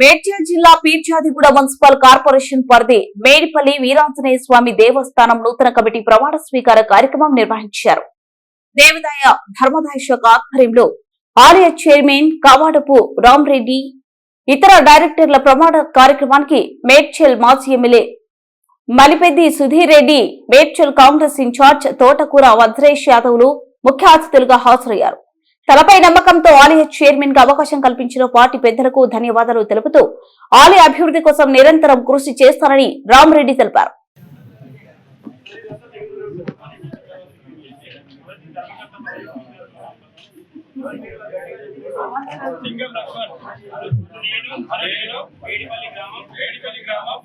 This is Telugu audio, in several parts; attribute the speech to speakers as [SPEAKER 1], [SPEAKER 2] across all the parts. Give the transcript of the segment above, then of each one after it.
[SPEAKER 1] మేడ్చల్ జిల్లా పీర్జాదిగూడ మున్సిపల్ కార్పొరేషన్ పరిధి మేడిపల్లి వీరాంజనేయ స్వామి దేవస్థానం నూతన కమిటీ ప్రమాణ స్వీకార కార్యక్రమం నిర్వహించారు. దేవదాయ ధర్మదాయ శాఖ ఆధ్వర్యంలో ఆలయ చైర్మన్ కవాడపు రామ్రెడ్డి ఇతర డైరెక్టర్ల ప్రమాణ కార్యక్రమానికి మేడ్చల్ మాజీ MLA Malipeddi Sudheer Reddy Medchal Congress in charge Thotakura Vajresh యాదవ్లు ముఖ్య అతిథులుగా హాజరయ్యారు. తలపై నమ్మకంతో ఆలయ చైర్మన్గా అవకాశం కల్పించిన పార్టీ పెద్దలకు ధన్యవాదాలు తెలుపుతూ ఆలయ అభివృద్ధి కోసం నిరంతరం కృషి చేస్తానని రామరెడ్డి తెలిపారు.
[SPEAKER 2] సింగల్ నేను వేడిపల్లి గ్రామం.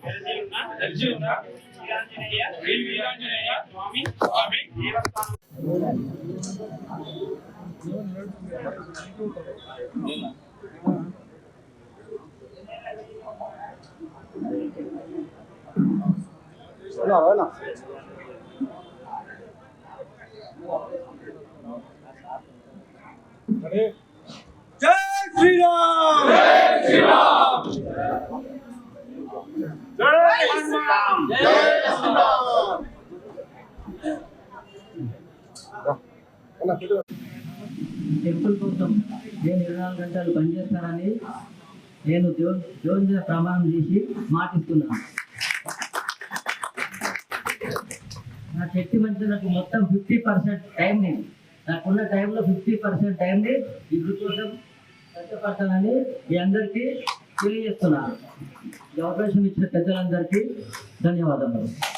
[SPEAKER 2] వేడిపల్లి గ్రామం తెలిసి ఉన్న వీరాంజనేయ వీరాంజనేయ స్వామి స్వామి దేవస్థానం
[SPEAKER 3] జై శ్రీరామ్ జై శ్రీరామ్ జై శ్రీరామ్
[SPEAKER 4] టెంపుల్ కోసం నేను ఇరవై నాలుగు గంటలు పనిచేస్తానని నేను జోన్ దేవుని మీద ప్రమాణం చేసి మాటిస్తున్నాను. నా శక్తి మంచి నాకు మొత్తం ఫిఫ్టీ పర్సెంట్ టైంని నాకున్న టైంలో ఫిఫ్టీ పర్సెంట్ టైంని ఈ కోసం కష్టపడతానని మీ అందరికీ తెలియజేస్తున్నాను. ఈ అవకాశం ఇచ్చిన పెద్దలందరికీ ధన్యవాదములు.